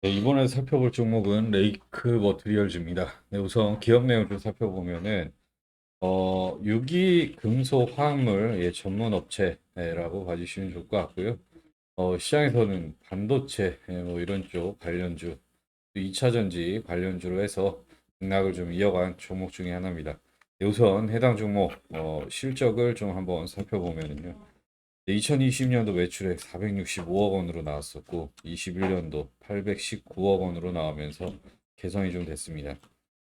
네, 이번에 살펴볼 종목은 레이크 머티리얼즈입니다. 네, 우선 기업 내용을 좀 살펴보면은 어, 유기 금속 화학물 예, 전문 업체라고 봐주시면 좋을 것 같고요. 어, 시장에서는 반도체 예, 뭐 이런 쪽 관련주, 2차 전지 관련주로 해서 등락을 좀 이어간 종목 중에 하나입니다. 네, 우선 해당 종목 어, 실적을 좀 한번 살펴보면은요. 2020년도 매출액 465억 원으로 나왔었고 21년도 819억 원으로 나오면서 개선이 좀 됐습니다.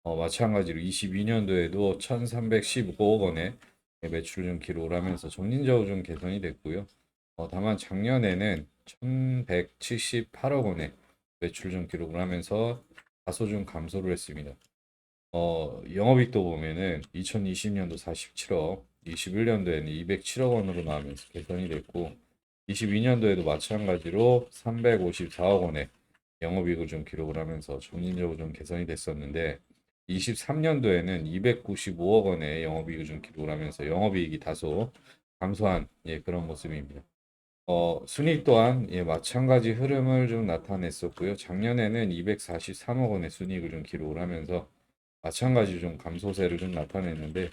어, 마찬가지로 22년도에도 1,315억 원의 매출을 좀 기록을 하면서 점진적으로 좀 개선이 됐고요. 어, 다만 작년에는 1,178억 원의 매출을 좀 기록을 하면서 다소 좀 감소를 했습니다. 어, 영업이익도 보면은 2020년도 47억, 21년도에는 207억 원으로 나오면서 개선이 됐고, 22년도에도 마찬가지로 354억 원의 영업이익을 좀 기록을 하면서 점진적으로 좀 개선이 됐었는데, 23년도에는 295억 원의 영업이익을 좀 기록을 하면서 영업이익이 다소 감소한 예, 그런 모습입니다. 어, 순이익 또한 예, 마찬가지 흐름을 좀 나타냈었고요. 작년에는 243억 원의 순이익을 좀 기록을 하면서 마찬가지로 좀 감소세를 좀 나타냈는데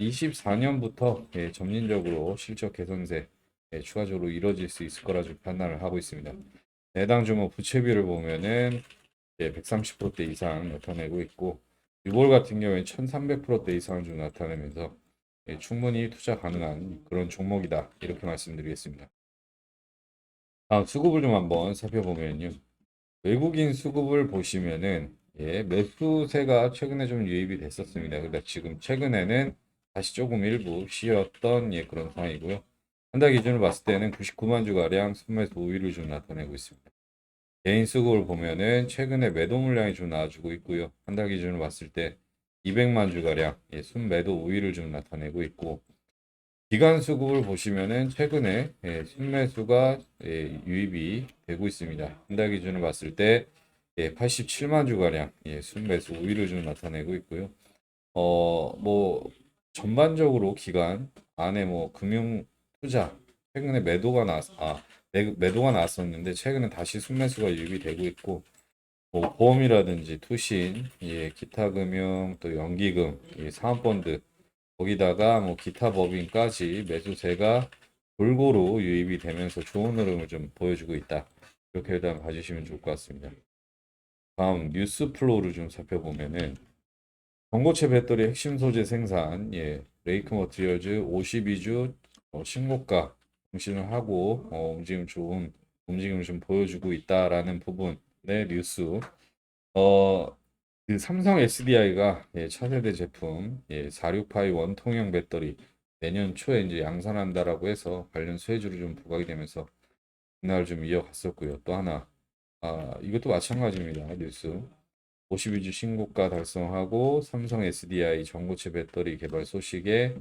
24년부터 예, 점진적으로 실적 개선세 예, 추가적으로 이뤄질 수 있을 거라 좀 판단을 하고 있습니다. 해당 종목 부채비를 보면은 예, 130%대 이상 나타내고 있고 유볼 같은 경우에 1300%대 이상을 좀 나타내면서 예, 충분히 투자 가능한 그런 종목이다 이렇게 말씀드리겠습니다. 다음 수급을 좀 한번 살펴보면요. 외국인 수급을 보시면은 예, 매수세가 최근에 좀 유입이 됐었습니다. 그러니까 지금 최근에는 다시 조금 일부 쉬었던 예, 그런 상황이고요. 한 달 기준으로 봤을 때는 99만 주가량 순매수 우위를 좀 나타내고 있습니다. 개인 수급을 보면은 최근에 매도 물량이 좀 나와주고 있고요. 한 달 기준으로 봤을 때 200만 주가량 예, 순매도 우위를 좀 나타내고 있고 기간 수급을 보시면은 최근에 예, 순매수가 예, 유입이 되고 있습니다. 한 달 기준으로 봤을 때 예, 87만 주가량 예, 순매수 우위를 좀 나타내고 있고요. 어, 뭐 전반적으로 기간 안에 뭐 금융 투자 최근에 매도가 나 아, 매, 매도가 나왔었는데 최근에 다시 순매수가 유입이 되고 있고 뭐 보험이라든지 투신, 예, 기타 금융 또 연기금, 예, 사은펀드 거기다가 뭐 기타 법인까지 매수세가 골고루 유입이 되면서 좋은 흐름을 좀 보여주고 있다. 이렇게 일단 봐주시면 좋을 것 같습니다. 다음 뉴스 플로우를 좀 살펴보면은 전고체 배터리 핵심 소재 생산, 예, 레이크 머티리얼즈 52주 어, 신고가更신을 하고 어, 움직임 좋은 움직임을 좀 보여주고 있다라는 부분의 뉴스. 어, 그 삼성 SDI가 예, 차세대 제품 예, 468 원통형 배터리 내년 초에 이제 양산한다라고 해서 관련 수혜주를 좀 부각이 되면서 그날 좀 이어갔었고요. 또 하나 아, 이것도 마찬가지입니다. 뉴스. 52주 신고가 달성하고 삼성 SDI 전고체 배터리 개발 소식에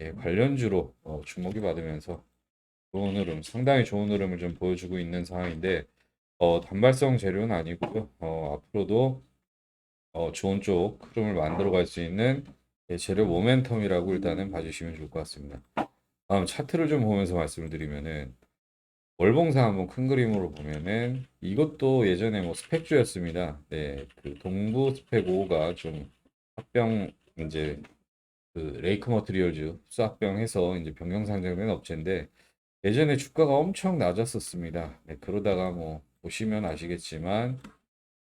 예, 관련주로 어, 주목이 받으면서 좋은 흐름, 상당히 좋은 흐름을 좀 보여주고 있는 상황인데 어, 단발성 재료는 아니고요. 어, 앞으로도 어, 좋은 쪽 흐름을 만들어 갈 수 있는 예, 재료 모멘텀이라고 일단은 봐주시면 좋을 것 같습니다. 다음 차트를 좀 보면서 말씀을 드리면은 월봉상 한번 큰 그림으로 보면은 이것도 예전에 뭐 스펙주였습니다. 네, 그 동부 스펙 5가 좀 합병 이제 그 레이크 머트리얼즈 수합병해서 이제 변경 상장된 업체인데 예전에 주가가 엄청 낮았었습니다. 네, 그러다가 뭐 보시면 아시겠지만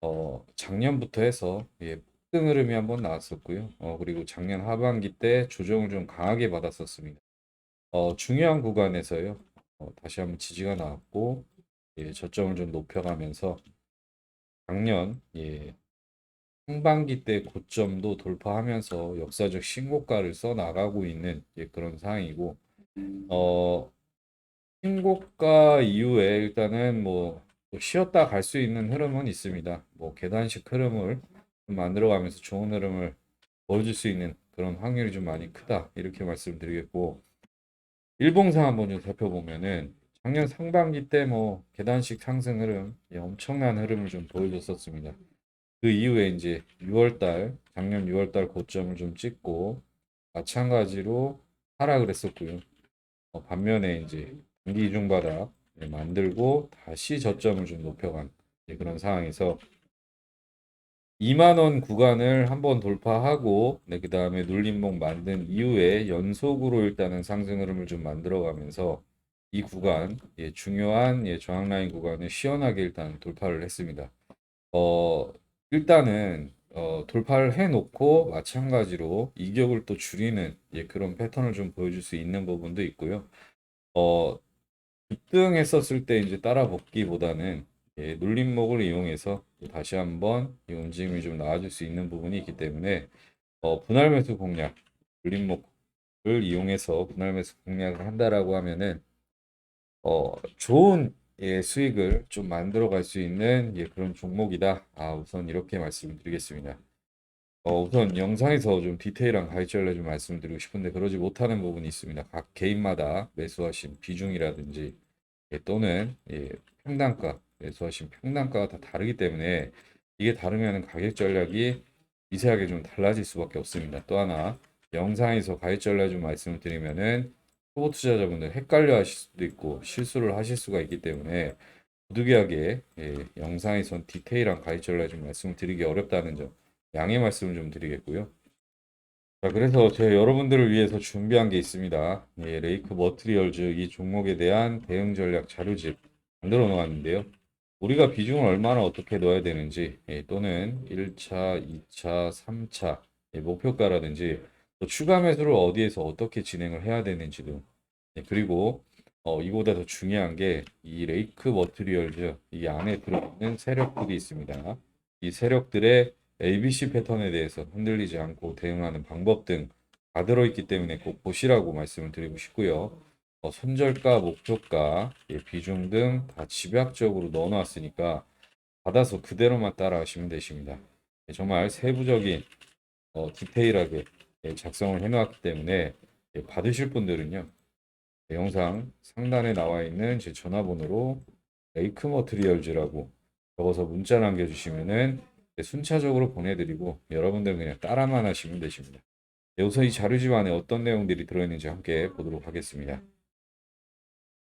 어 작년부터 해서 예, 등 흐름이 한번 나왔었고요. 어 그리고 작년 하반기 때 조정을 좀 강하게 받았었습니다. 어 중요한 구간에서요. 어, 다시 한번 지지가 나왔고 예, 저점을 좀 높여가면서 작년 예, 상반기 때 고점도 돌파하면서 역사적 신고가를 써 나가고 있는 예, 그런 상황이고 어, 신고가 이후에 일단은 뭐또 쉬었다 갈 수 있는 흐름은 있습니다. 뭐 계단식 흐름을 좀 만들어가면서 좋은 흐름을 보여줄 수 있는 그런 확률이 좀 많이 크다 이렇게 말씀드리겠고 일봉상 한번 좀 살펴보면은 작년 상반기 때 뭐 계단식 상승 흐름 예, 엄청난 흐름을 좀 보여줬었습니다. 그 이후에 이제 6월달 작년 6월달 고점을 좀 찍고 마찬가지로 하락을 했었고요. 어, 반면에 이제 단기 이중 바닥 예, 만들고 다시 저점을 좀 높여간 예, 그런 상황에서 2만 원 구간을 한번 돌파하고 네, 그다음에 눌림목 만든 이후에 연속으로 일단은 상승 흐름을 좀 만들어 가면서 이 구간 예, 중요한 예, 저항 라인 구간을 시원하게 일단 돌파를 했습니다. 어, 일단은 어, 돌파를 해 놓고 마찬가지로 이격을 또 줄이는 예, 그런 패턴을 좀 보여줄 수 있는 부분도 있고요. 어, 급등했었을 때 이제 따라 붙기보다는 예, 눌림목을 이용해서 다시 한번 이 움직임이 좀 나아질 수 있는 부분이 있기 때문에 어, 분할 매수 공략, 눌림목을 이용해서 분할 매수 공략을 한다라고 하면은 어, 좋은 예, 수익을 좀 만들어 갈 수 있는 예, 그런 종목이다. 아, 우선 이렇게 말씀드리겠습니다. 어, 우선 영상에서 좀 디테일한 가이드를 좀 말씀드리고 싶은데 그러지 못하는 부분이 있습니다. 각 개인마다 매수하신 비중이라든지 예, 또는 예, 평단가 매수하신 평단가가 다 다르기 때문에 이게 다르면 가격 전략이 미세하게 좀 달라질 수밖에 없습니다. 또 하나 영상에서 가입 전략 좀 말씀을 드리면은 초보 투자자분들 헷갈려 하실 수도 있고 실수를 하실 수가 있기 때문에 부득이하게 예, 영상에선 디테일한 가입 전략 좀 말씀을 드리기 어렵다는 점 양해 말씀을 좀 드리겠고요. 자, 그래서 제가 여러분들을 위해서 준비한 게 있습니다. 예, 레이크 머트리얼즈 이 종목에 대한 대응 전략 자료집 만들어 놓았는데요. 우리가 비중을 얼마나 어떻게 넣어야 되는지 예, 또는 1차, 2차, 3차 예, 목표가라든지 또 추가 매수를 어디에서 어떻게 진행을 해야 되는지도 예, 그리고 어, 이보다 더 중요한 게 이 레이크 머트리얼즈 이 안에 들어있는 세력들이 있습니다. 이 세력들의 ABC 패턴에 대해서 흔들리지 않고 대응하는 방법 등 다 들어있기 때문에 꼭 보시라고 말씀을 드리고 싶고요. 어, 손절가, 목표가, 예, 비중 등 다 집약적으로 넣어놨으니까 받아서 그대로만 따라하시면 되십니다. 예, 정말 세부적인 어, 디테일하게 예, 작성을 해놓았기 때문에 예, 받으실 분들은요. 예, 영상 상단에 나와 있는 제 전화번호로 레이크 머트리얼즈라고 적어서 문자 남겨주시면은 예, 순차적으로 보내드리고 여러분들 그냥 따라만 하시면 되십니다. 네, 우선 이 자료집 안에 어떤 내용들이 들어있는지 함께 보도록 하겠습니다.